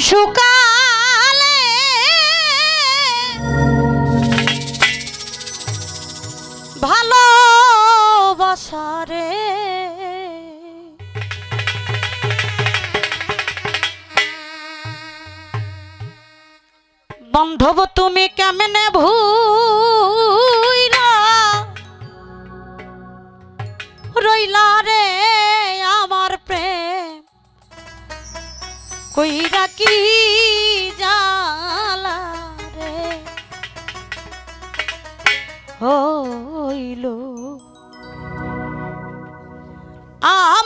শিশুকালে ভালোবাসারে বন্ধব তুমি কেমনে ভুইলা? রইলা কইরা কি জালা রে? হইল। আ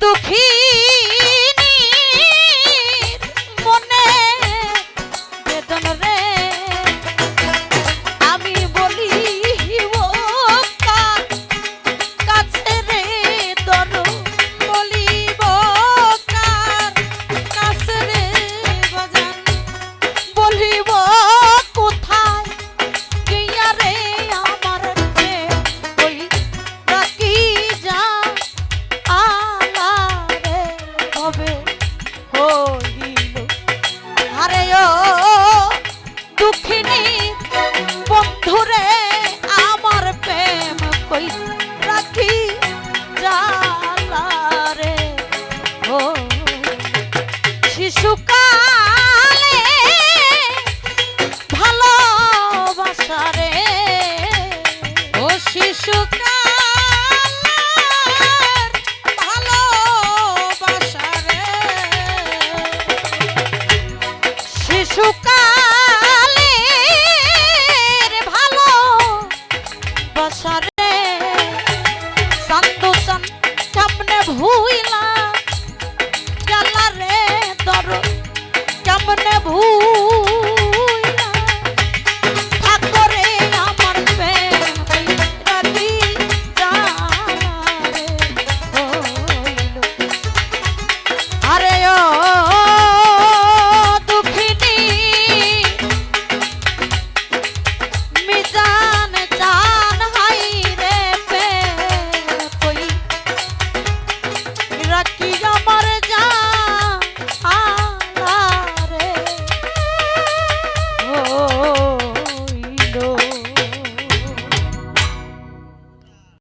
দুঃখী সুখা